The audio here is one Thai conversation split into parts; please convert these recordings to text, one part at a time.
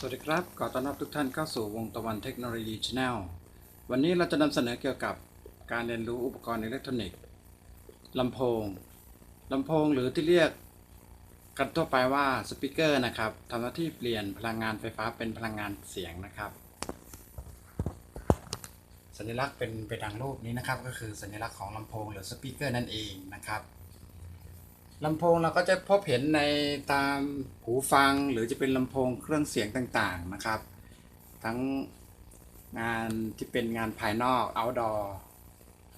สวัสดีครับ ขอต้อนรับทุกท่านเข้าสู่วงตะวันเทคโนโลยีช n แนลวันนี้เราจะนำเสนอเกี่ยวกับการเรียนรู้อุปกรณ์อิเล็กทรอนิกส์ลำโพงลำโพงหรือที่เรียกกันทั่วไปว่าสปีกเกอร์นะครับทำหน้าที่เปลี่ยนพลังงานไฟฟ้าเป็นพลังงานเสียงนะครับ สัญลักษณ์เป็นไปดังรูปนี้นะครับ ก็คือสัญลักษณ์ของลำโพงหรือสปีกเกอร์นั่นเองนะครับ ลำโพงเราก็จะพบเห็นในตามหูฟังหรือจะเป็นลำโพงเครื่องเสียงต่างๆนะครับ ทั้งงานที่เป็นงานภายนอก outdoor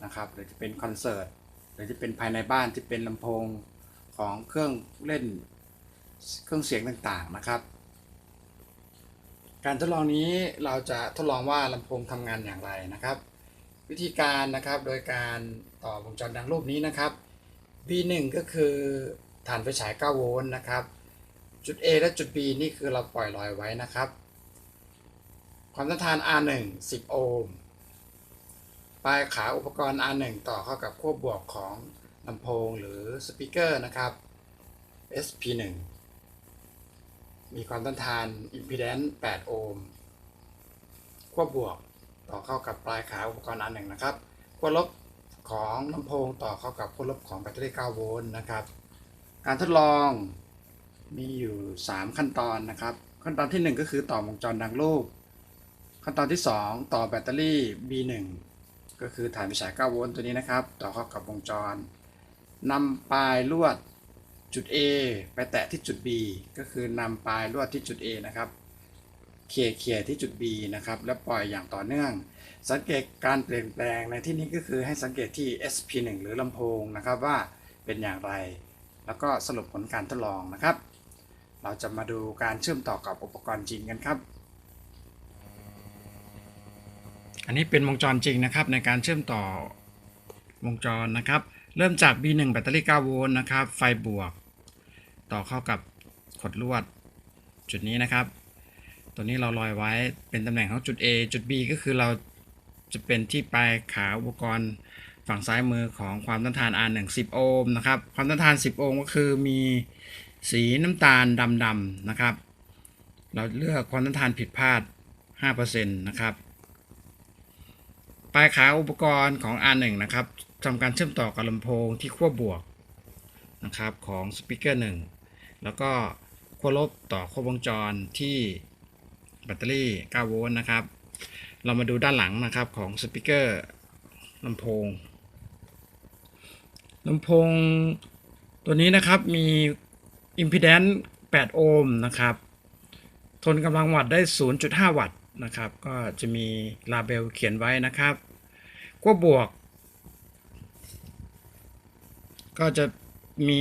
นะครับหรือจะเป็นคอนเสิร์ตหรือจะเป็นภายในบ้านที่เป็นลำโพงของเครื่องเล่นเครื่องเสียงต่างๆนะครับ การทดลองนี้เราจะทดลองว่าลำโพงทำงานอย่างไรนะครับ วิธีการนะครับโดยการต่อวงจรดังรูปนี้นะครับ B1 ก็คือฐานไฟฉาย 9 โวลต์นะครับ จุด A และจุด B นี่คือเราปล่อยลอยไว้นะครับ ความต้านทาน R1 10 โอห์ม ปลายขาอุปกรณ์ R1 ต่อเข้ากับขั้วบวกของลำโพงหรือสปีกเกอร์นะครับ SP1 มีความต้านทาน impedance 8 โอห์มขั้วบวกต่อเข้ากับปลายขาอุปกรณ์ R1 นะครับขั้วลบ ของลำโพงต่อเข้ากับขั้วลบของแบตเตอรี่ 9 โวลต์นะครับ การทดลองมีอยู่ 3 ขั้นตอนนะครับ ขั้นตอนทีหนึ่1 ก็คือต่อวงจรดังรูป ขั้นตอนที่ 2 ต่อแบตเตอรี่ B1 ก็คือฐานไฟฉาย 9 โวลต์ตัวนี้นะครับ ต่อเข้ากับวงจรนำปลายลวดจุด A ไปแตะที่จุด B ก็คือนำปลายลวดที่จุด A นะครับเคลียเคลียที่จุด B นะครับ แล้วปล่อยอย่างต่อเนื่อง สังเกตการเปลี่ยนแปลงในที่นี้ก็คือให้สังเกตที่ SP1 หรือลำโพงนะครับว่าเป็นอย่างไร แล้วก็สรุปผลการทดลองนะครับ เราจะมาดูการเชื่อมต่อกับอุปกรณ์จริงกันครับ อันนี้เป็นวงจรจริงนะครับในการเชื่อมต่อวงจรนะครับ เริ่มจาก B1 แบตเตอรี่ 9 โวลต์นะครับ ไฟบวก ต่อเข้ากับขดลวดจุดนี้นะครับ ตัวนี้เราลอยไว้เป็นตำแหน่งของจุด A จุด B ก็คือเรา จะเป็นที่ปลายขาอุปกรณ์ฝั่งซ้ายมือของความต้านทาน R1 10 โอห์มนะครับ ความต้านทาน 10 โอห์มก็คือมีสีน้ำตาลดำๆนะครับ เราเลือกความต้านทานผิดพลาด 5%นะครับ ปลายขาอุปกรณ์ของ R1 นะครับทำการเชื่อมต่อกับลำโพงที่ขั้วบวกนะครับของสปีกเกอร์1แล้วก็ขั้วลบต่อขั้ววงจรที่แบตเตอรี่ 9 โวลต์นะครับ เรามาดูด้านหลังนะครับของสปีกเกอร์ลำโพงลำโพงตัวนี้นะครับมี impedance 8 โอห์มนะครับ ทนกำลังวัตต์ได้ 0.5 วัตต์นะครับ ก็จะมีลาเบลเขียนไว้นะครับขั้วบวก ก็จะมี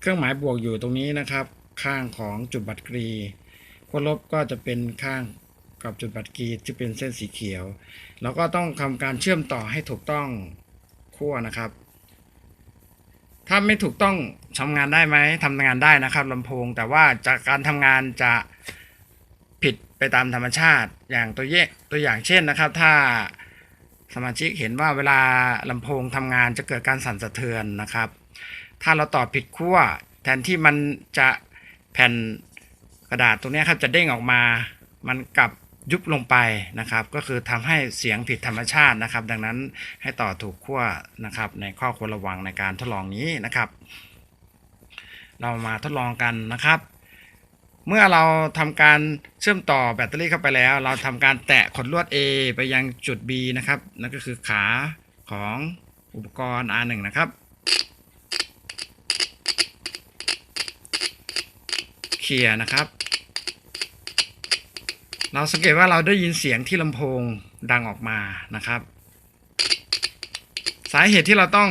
เครื่องหมายบวกอยู่ตรงนี้นะครับ ข้างของจุดบัตรกรีขั้วลบก็จะเป็นข้าง กับจุดบัตรกรีที่เป็นเส้นสีเขียว แล้วก็ต้องทำการเชื่อมต่อให้ถูกต้องขั้วนะครับ ถ้าไม่ถูกต้องทำงานได้ไหมทำงานได้นะครับลำโพง แต่ว่าจากการทำงานจะผิดไปตามธรรมชาติอย่างตัวเยตัวอย่างเช่นนะครับ ถ้าสมาชิกเห็นว่าเวลาลำโพงทำงานจะเกิดการสั่นสะเทือนนะครับ ถ้าเราต่อผิดขั้วแทนที่มันจะแผ่นกระดาษตรงนี้ครับจะเด้งออกมา มันกลับ ยุบลงไปนะครับ ก็คือทำให้เสียงผิดธรรมชาตินะครับ ดังนั้นให้ต่อถูกขั้วนะครับ ในข้อควรระวังในการทดลองนี้นะครับ เรามาทดลองกันนะครับ เมื่อเราทำการเชื่อมต่อแบตเตอรี่เข้าไปแล้ว เราทำการแตะขดลวด A ไปยังจุด B นะครับนั่นก็คือขาของอุปกรณ์ R1 นะครับเคลียร์นะครับ เราสังเกตว่าเราได้ยินเสียงที่ลำโพงดังออกมานะครับ สาเหตุที่เราต้อง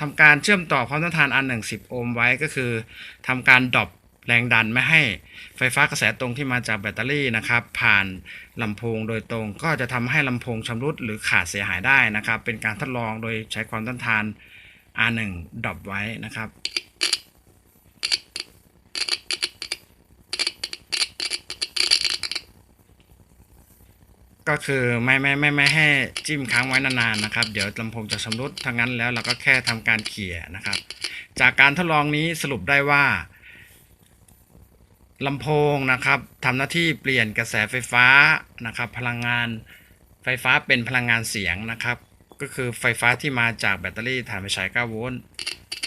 ทำการเชื่อมต่อความต้านทาน R1 10โอห์มไว้ก็คือทำการดรอปแรงดันไม่ให้ไฟฟ้ากระแสตรงที่มาจากแบตเตอรี่นะครับ ผ่านลำโพงโดยตรงก็จะทำให้ลำโพงชำรุดหรือขาดเสียหายได้นะครับ เป็นการทดลองโดยใช้ความต้านทาน R1 ดรอปไว้นะครับ ก็คือไม่ไม่ไม่ไม่ให้จิ้มค้างไว้นานๆนะครับ เดี๋ยวลำโพงจะชำรุดทั้งนั้นแล้วเราก็แค่ทำการเขี่ยนะครับ จากการทดลองนี้สรุปได้ว่าลำโพงนะครับทำหน้าที่เปลี่ยนกระแสไฟฟ้านะครับ พลังงานไฟฟ้าเป็นพลังงานเสียงนะครับ ก็คือไฟฟ้าที่มาจากแบตเตอรี่ถ่านไฟฉาย9โวลต์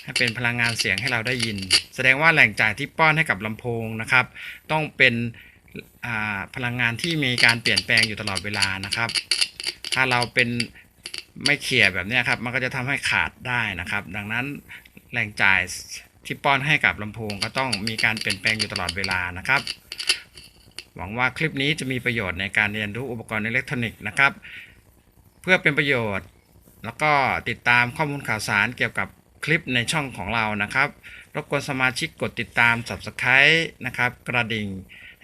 ให้เป็นพลังงานเสียงให้เราได้ยิน แสดงว่าแหล่งจ่ายที่ป้อนให้กับลำโพงนะครับ ต้องเป็น พลังงานที่มีการเปลี่ยนแปลงอยู่ตลอดเวลานะครับ ถ้าเราเป็นไม่เขี่ยแบบนี้ครับ มันก็จะทำให้ขาดได้นะครับ ดังนั้นแหล่งจ่ายที่ป้อนให้กับลำโพงก็ต้องมีการเปลี่ยนแปลงอยู่ตลอดเวลานะครับ หวังว่าคลิปนี้จะมีประโยชน์ในการเรียนรู้อุปกรณ์อิเล็กทรอนิกส์นะครับ เพื่อเป็นประโยชน์ แล้วก็ติดตามข้อมูลข่าวสารเกี่ยวกับคลิปในช่องของเรานะครับ รบกวนสมาชิกกดติดตาม Subscribe นะครับ กระดิ่ง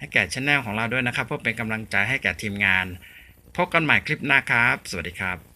ให้แก่ช anel ของเราด้วยนะครับเพื่อเป็นกำลังใจให้แก่ทีมงาน พบกันใหม่คลิปหน้าครับ สวัสดีครับ